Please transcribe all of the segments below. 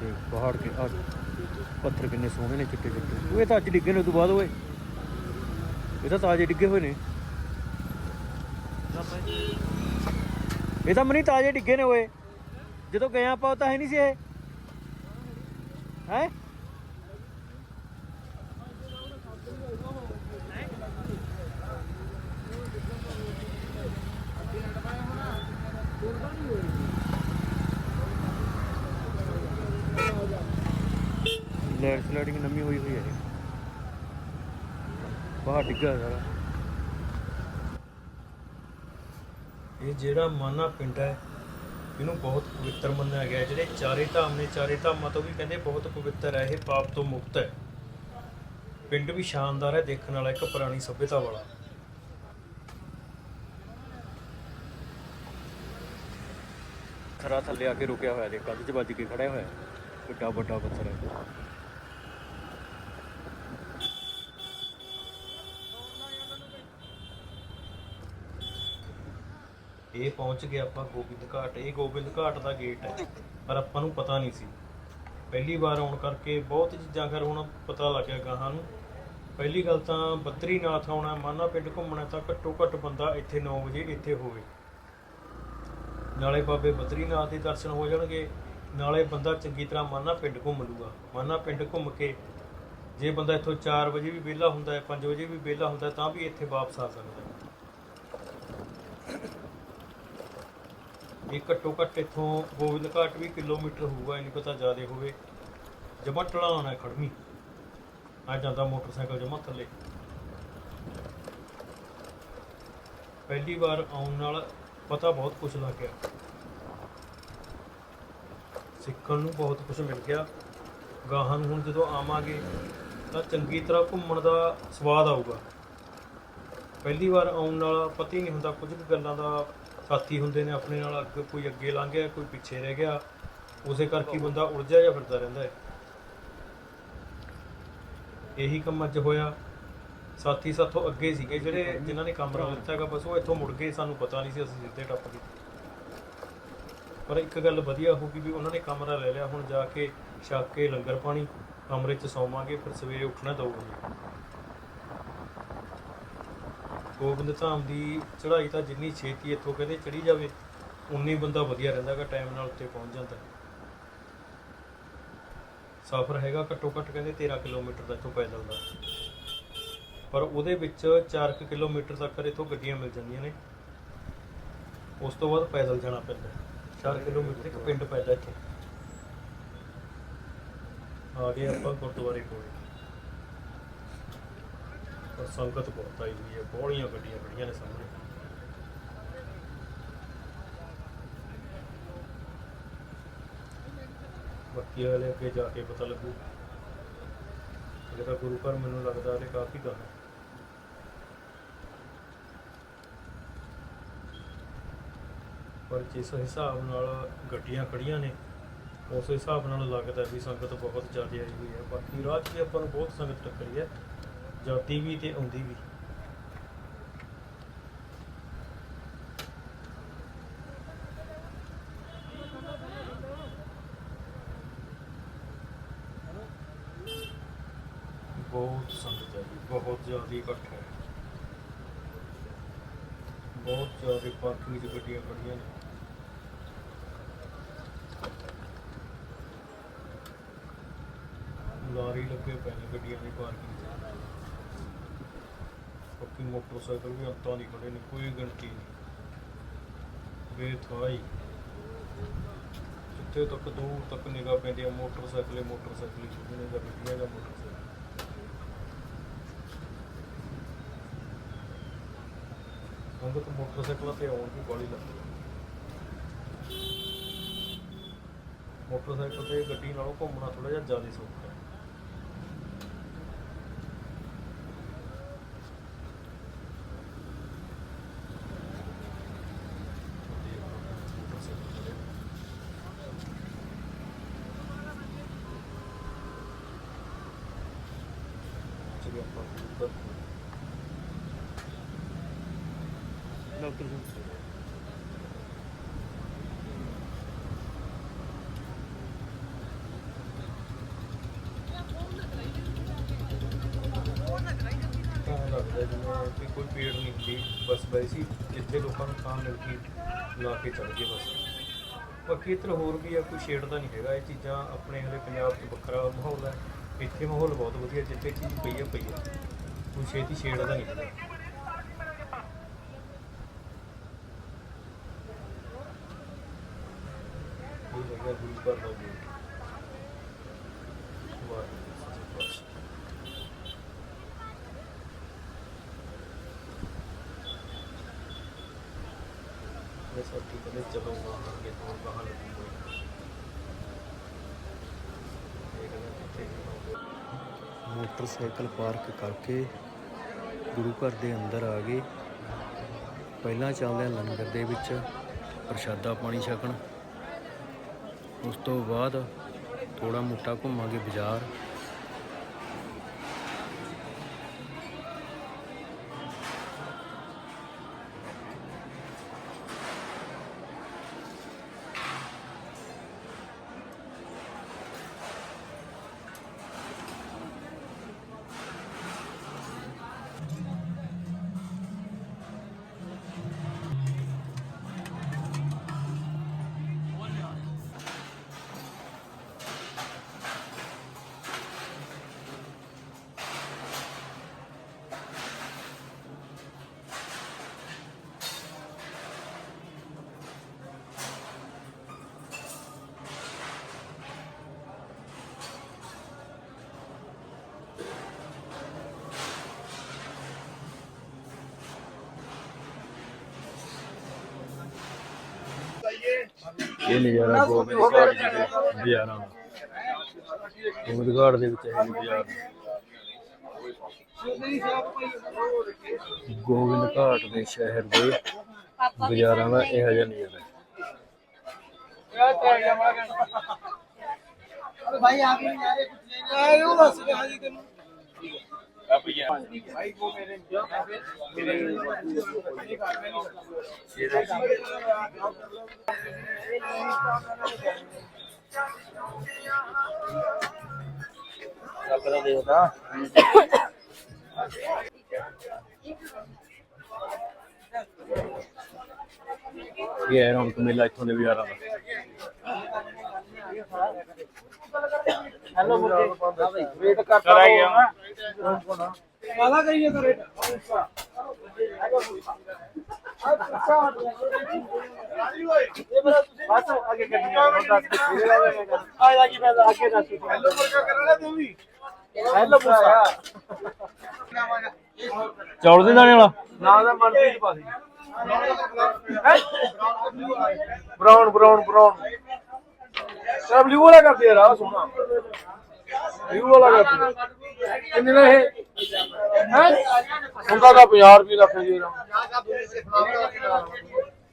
ਤੇ ਪਹਾੜ ਕੇ ਆ ਪੱਥਰ ਕਿੰਨੇ ਸੋਹਣੇ ਨੇ ਚਿੱਟੇ ਚਿੱਟੇ। ਉਹ ਇਹ ਤਾਂ ਅੱਜ ਡਿੱਗੇ ਨੇ ਉਹ ਤੋਂ ਬਾਅਦ ਓਏ। ਇਹ ਤਾਂ ਤਾਜ਼ੇ ਡਿੱਗੇ ਹੋਏ ਨੇ। ਇਹ ਤਾਂ ਮਨੀ ਤਾਜ਼ੇ ਡਿੱਗੇ ਨੇ ਓਏ। ਜਦੋਂ ਗਏ ਆਪਾਂ ਤਾਂ ਹੈ ਨਹੀਂ ਸੀ ਇਹ। ਹੈ? ਸਲਾਈਡਿੰਗ ਨਵੀਂ ਹੋਈ ਹੋਈ ਹੈ ਬਾਹਰ ਡਿੱਗਾ ਸਾਰਾ। ਇਹ ਜਿਹੜਾ ਮਾਨਾ ਪਿੰਡ ਹੈ ਇਹਨੂੰ ਬਹੁਤ ਪਵਿੱਤਰ ਮੰਨਿਆ ਗਿਆ। ਜਿਹੜੇ ਚਾਰੇ ਧਾਮ ਨੇ ਚਾਰੇ ਧਾਮਾਂ ਤੋਂ ਵੀ ਕਹਿੰਦੇ ਬਹੁਤ ਪਵਿੱਤਰ ਹੈ ਇਹ ਪਾਪ ਤੋਂ ਮੁਕਤ ਹੈ। ਪਿੰਡ ਵੀ ਸ਼ਾਨਦਾਰ ਹੈ ਦੇਖਣ ਵਾਲਾ ਇੱਕ ਪੁਰਾਣੀ ਸਭਿਅਤਾ ਵਾਲਾ। ਖਰਾ ਥੱਲੇ ਆ ਕੇ ਰੁਕਿਆ ਹੋਇਆ ਦੇ ਕੰਧ 'ਚ ਵੱਜ ਕੇ ਖੜਿਆ ਹੋਇਆ। ਕਿੱਡਾ ਵੱਡਾ ਪੱਥਰ ਹੈ। ਇਹ ਪਹੁੰਚ ਗਏ ਆਪਾਂ ਗੋਬਿੰਦ ਘਾਟ। ਇਹ ਗੋਬਿੰਦ ਘਾਟ ਦਾ ਗੇਟ ਹੈ, ਪਰ ਆਪਾਂ ਨੂੰ ਪਤਾ ਨਹੀਂ ਸੀ। ਪਹਿਲੀ ਵਾਰ ਆਉਣ ਕਰਕੇ ਬਹੁਤ ਚੀਜ਼ਾਂ ਕਰ ਹੁਣ ਪਤਾ ਲੱਗਿਆ ਗਾਹਾਂ ਨੂੰ। ਪਹਿਲੀ ਗੱਲ ਤਾਂ ਬੱਦਰੀਨਾਥ ਆਉਣਾ, ਮਾਨਾ ਪਿੰਡ ਘੁੰਮਣਾ ਤਾਂ ਘੱਟੋ ਘੱਟ ਬੰਦਾ ਇੱਥੇ 9 ਵਜੇ ਇੱਥੇ ਹੋਵੇ। ਨਾਲੇ ਬਾਬੇ ਬੱਦਰੀਨਾਥ ਦੇ ਦਰਸ਼ਨ ਹੋ ਜਾਣਗੇ, ਨਾਲੇ ਬੰਦਾ ਚੰਗੀ ਤਰ੍ਹਾਂ ਮਾਨਾ ਪਿੰਡ ਘੁੰਮ ਲੂਗਾ। ਮਾਨਾ ਪਿੰਡ ਘੁੰਮ ਕੇ ਜੇ ਬੰਦਾ ਇੱਥੋਂ 4 ਵਜੇ ਵੀ ਵਿਹਲਾ ਹੁੰਦਾ ਹੈ 5 ਵਜੇ ਵੀ ਵਿਹਲਾ ਹੁੰਦਾ ਤਾਂ ਵੀ ਇੱਥੇ ਵਾਪਸ ਆ ਸਕਦਾ ਇਹ ਘੱਟੋ ਘੱਟ ਇੱਥੋਂ ਗੋਬਿੰਦ ਘਾਟ ਵੀ ਕਿਲੋਮੀਟਰ ਹੋਊਗਾ, ਇਹ ਪਤਾ ਜ਼ਿਆਦਾ ਹੋਵੇ। ਜਮਾ ਢਲਾਣ ਹੈ ਖੜਮੀ। ਆ ਜਾਂਦਾ ਮੋਟਰਸਾਈਕਲ ਜਮਾ ਥੱਲੇ। ਪਹਿਲੀ ਵਾਰ ਆਉਣ ਨਾਲ ਪਤਾ ਬਹੁਤ ਕੁਝ ਲੱਗ ਗਿਆ। ਸਿੱਖਣ ਨੂੰ ਬਹੁਤ ਕੁਝ ਮਿਲ ਗਿਆ। ਗਾਹਾਂ ਨੂੰ ਹੁਣ ਜਦੋਂ ਆਵਾਂਗੇ, ਤਾਂ ਚੰਗੀ ਤਰ੍ਹਾਂ ਘੁੰਮਣ ਦਾ ਸਵਾਦ ਆਊਗਾ। ਪਹਿਲੀ ਵਾਰ ਆਉਣ ਨਾਲ ਪਤਾ ਹੀ ਨਹੀਂ ਹੁੰਦਾ ਕੁਝ ਕੁ ਗੱਲਾਂ ਦਾ ਸਾਥੀ ਹੁੰਦੇ ਨੇ ਆਪਣੇ ਨਾਲ, ਅੱਗੇ ਕੋਈ ਅੱਗੇ ਲੰਘ ਗਿਆ, ਕੋਈ ਪਿੱਛੇ ਰਹਿ ਗਿਆ, ਉਸੇ ਕਰਕੇ ਬੰਦਾ ਉਲਝਿਆ ਜਾਂ ਫਿਰਦਾ ਰਹਿੰਦਾ ਹੈ? ਇਹੀ ਕੰਮ ਅੱਜ ਹੋਇਆ। ਸਾਥੀ ਸਾਥੋਂ ਅੱਗੇ ਸੀਗੇ ਜਿਹੜੇ ਜਿਨ੍ਹਾਂ ਨੇ ਕਮਰਾ ਲਿੱਤਾ ਹੈਗਾ, ਬਸ ਉਹ ਇੱਥੋਂ ਮੁੜ ਗਏ, ਸਾਨੂੰ ਪਤਾ ਨਹੀਂ ਸੀ, ਅਸੀਂ ਸਿੱਧੇ ਟੱਪ ਗਏ। ਪਰ ਇੱਕ ਗੱਲ ਵਧੀਆ ਹੋ ਗਈ ਵੀ ਉਹਨਾਂ ਨੇ ਕਮਰਾ ਲੈ ਲਿਆ, ਹੁਣ ਜਾ ਕੇ ਛੱਕ ਕੇ ਲੰਗਰ ਪਾਣੀ, ਕਮਰੇ 'ਚ ਸੌਵਾਂਗੇ, ਫਿਰ ਸਵੇਰੇ ਉੱਠਣਾ ਦੋ ਗੋਬਿੰਦ ਧਾਮ ਦੀ ਚੜ੍ਹਾਈ ਤਾਂ ਜਿੰਨੀ ਛੇਤੀ ਇੱਥੋਂ ਕਹਿੰਦੇ ਚੜੀ ਜਾਵੇ, ਉਨੀ ਬੰਦਾ ਵਧੀਆ ਰਹਿੰਦਾਗਾ ਟਾਈਮ ਨਾਲ ਉੱਤੇ ਪਹੁੰਚ ਜਾਂਦਾ। ਸਫ਼ਰ ਹੈਗਾ ਘੱਟੋ ਘੱਟ ਕਹਿੰਦੇ 13 ਕਿਲੋਮੀਟਰ ਦਾ ਇੱਥੋਂ ਪੈਦਲ ਦਾ। ਪਰ ਉਹਦੇ ਵਿੱਚ 4 ਕੁ ਕਿਲੋਮੀਟਰ ਤੱਕ ਇੱਥੋਂ ਗੱਡੀਆਂ ਮਿਲ ਜਾਂਦੀਆਂ ਨੇ। ਉਸ ਤੋਂ ਬਾਅਦ ਪੈਦਲ ਜਾਣਾ ਪੈਂਦਾ। 4 ਕਿਲੋਮੀਟਰ ਇੱਕ ਪਿੰਡ ਪੈਂਦਾ ਇੱਥੇ। ਆ ਗਏ ਆਪਾਂ ਗੁਰਦੁਆਰੇ ਕੋਲ। ਪਰ ਸੰਗਤ ਬਹੁਤ ਆਈ ਹੋਈ ਹੈ, ਬੋਲੀਆਂ ਗੱਡੀਆਂ ਖੜੀਆਂ ਨੇ ਸਾਹਮਣੇ। ਬਾਕੀ ਵਾਲੇ ਅੱਗੇ ਜਾ ਕੇ ਪਤਾ ਲੱਗੂ। ਇਹ ਤਾਂ ਗੁਰੂ ਘਰ ਮੈਨੂੰ ਲੱਗਦਾ ਹਲੇ ਕਾਫੀ ਗੱਲ ਹੈ ਪਰ ਜਿਸ ਹਿਸਾਬ ਨਾਲ ਗੱਡੀਆਂ ਖੜੀਆਂ ਨੇ, ਉਸ ਹਿਸਾਬ ਨਾਲ ਲੱਗਦਾ ਵੀ ਸੰਗਤ ਬਹੁਤ ਜ਼ਿਆਦਾ ਆਈ ਹੋਈ ਹੈ। ਬਾਕੀ ਰਾਹ 'ਚ ਵੀ ਆਪਾਂ ਨੂੰ ਬਹੁਤ ਸੰਗਤ ਟੱਕਰੀ ਹੈ। ਜਾਂਦੀ ਵੀ ਤੇ ਆਉਂਦੀ ਵੀ। ਬਹੁਤ ਸੰਗਤ ਹੈ ਜੀ, ਬਹੁਤ ਜ਼ਿਆਦਾ ਇਕੱਠ ਹੈ। ਬਹੁਤ ਜ਼ਿਆਦਾ ਪਾਰਕਿੰਗ 'ਚ ਗੱਡੀਆਂ ਖੜੀਆਂ ਨੇ। ਲਾਰੀ ਲੱਗੇ ਪਏ ਨੇ ਗੱਡੀਆਂ ਦੀ ਪਾਰਕਿੰਗ 'ਚ ਬਾਕੀ ਮੋਟਰਸਾਈਕਲ ਵੀ ਅੰਤਾਂ ਨਹੀਂ ਖੜੇ ਨੇ, ਕੋਈ ਗਿਣਤੀ ਨਹੀਂ। ਬੇਥਾਈ ਜਿੱਥੇ ਤੱਕ ਦੂਰ ਤੱਕ ਨਿਗਾਹ ਪੈਂਦੀ ਆ, ਮੋਟਰਸਾਈਕਲ ਹੀ ਮੋਟਰਸਾਈਕਲ ਹੀ ਸ਼ੁਰੂ ਜਾਂ ਮੋਟਰਸਾਈਕਲ। ਸੰਗਤ ਮੋਟਰਸਾਈਕਲਾਂ ਤੇ ਆਉਣ ਦੀ ਬੜੀ ਲੱਗਦੀ ਮੋਟਰਸਾਈਕਲ ਤੇ ਗੱਡੀ ਨਾਲੋਂ ਘੁੰਮਣਾ ਥੋੜਾ ਜਿਹਾ ਜ਼ਿਆਦਾ ਸੌਖਾ ਹੈ। ਸੀਗੇ ਕੋਈ ਪੀੜ ਨਹੀਂ ਹੁੰਦੀ। ਬਸ ਵੈਸੀ ਜਿੱਥੇ ਲੋਕਾਂ ਨੂੰ ਥਾਂ ਮਿਲਦੀ ਲਾ ਕੇ ਚੱਲ ਗਏ ਬਸ। ਬਾਕੀ ਇਤਰ ਹੋਰ ਵੀ ਆ ਕੋਈ ਛੇੜਦਾ ਨਹੀਂ ਹੈਗਾ। ਇਹ ਚੀਜ਼ਾਂ ਆਪਣੇ ਹਲੇ ਪੰਜਾਬ 'ਚ ਵੱਖਰਾ ਮਾਹੌਲ ਹੈ। ਇੱਥੇ ਮਾਹੌਲ ਬਹੁਤ ਵਧੀਆ, ਜਿੱਥੇ ਚੀਜ਼ ਪਈ ਆ ਪਈ ਆ। ਕੋਈ ਛੇਤੀ ਛੇੜਦਾ ਨਹੀਂ ਇਹ ਹੈਗਾ ਗੁਰੂ ਘਰ ਦਾ ਸਭ ਕੀ ਕਹਿੰਦੇ ਚਲੋ ਅੱਗੇ ਤੋਂ ਬਾਹਰ ਲੱਗੂਗਾ ਇਹ ਕਹਿੰਦਾ ਕਿੱਥੇ ਜਾਣਾ ਮੋਟਰਸਾਈਕਲ ਪਾਰਕ ਕਰਕੇ ਗੁਰੂ ਘਰ ਦੇ ਅੰਦਰ ਆ ਗਏ। ਪਹਿਲਾਂ ਚੱਲਦੇ ਹਾਂ ਲੰਗਰ ਦੇ ਵਿੱਚ ਪ੍ਰਸ਼ਾਦਾ ਪਾਣੀ ਛਕਣ। ਉਸ ਤੋਂ ਬਾਅਦ ਥੋੜਾ ਮੋਟਾ ਘੁੰਮਾਂਗੇ ਬਾਜ਼ਾਰ। ਇਹ ਨਜ਼ਾਰਾ ਘਾਟ ਦੇ ਨਜ਼ਾਰਾ। ਗੋਬਿੰਦ ਘਾਟ ਦੇ ਸ਼ਹਿਰ ਦੇ ਬਜ਼ਾਰਾਂ ਦਾ ਇਹ ਹਜਾ ਨਜ਼ਾਰਾ। ਭਾਈ ਆਪ ਨੂੰ ਯਾਰੇ ਕੁਝ ਨਹੀਂ ਆਇਆ ਉਹ ਦੱਸ ਰਿਹਾ ਜੀ ਤੈਨੂੰ। ਕਰਾ ਦੇਖਦਾ ਇਹ ਹੈ ਰੌਣਕ ਮੇਲਾ ਇੱਥੋਂ ਦੇ ਵਿਚਾਰਾਂ ਦਾ। ਹੈਲੋ ਮੁੰਡੇ ਵੇਟ ਕਰਦਾ ਹਾਂ वाला करिए तो रेट बस आगे कर दिया आया की मैं आगे दस हेलो मुर्गा करना तू भी हेलो मुर्गा ਚੌਲ ਦੇ ਦਾਣੇ ਵਾਲਾ ਨਾ ਦਾ ਮਨਪ੍ਰੀਤ ਪਾ ਦੇ ਬ੍ਰਾਊਨ ਬ੍ਰਾਊਨ ਬ੍ਰਾਊਨ ਸਭ ਬਲੂ ਵਾਲਾ ਕਰ ਦੇ ਰਾ ਸੋਨਾ ਬਲੂ ਵਾਲਾ ਕਰ ਦੇ ਕਿੰਨੇ ਦਾ ਇਹ? ਹੈ? ਹੁੰਦਾ ਤਾਂ 50 ਰੁਪਏ ਲੱਖ ਜੀ ਦਾ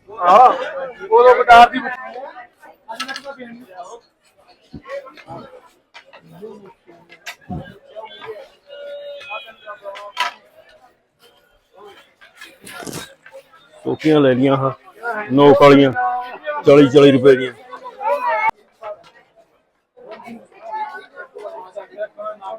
ਹਾਂ ਉਹ ਬਟਾਰ ਦੀ ਟੋਕੀਆਂ ਲੈ ਲੀਆਂ ਹਾਂ, ਨੋਕ ਵਾਲੀਆਂ 40 40 ਰੁਪਏ ਦੀਆਂ।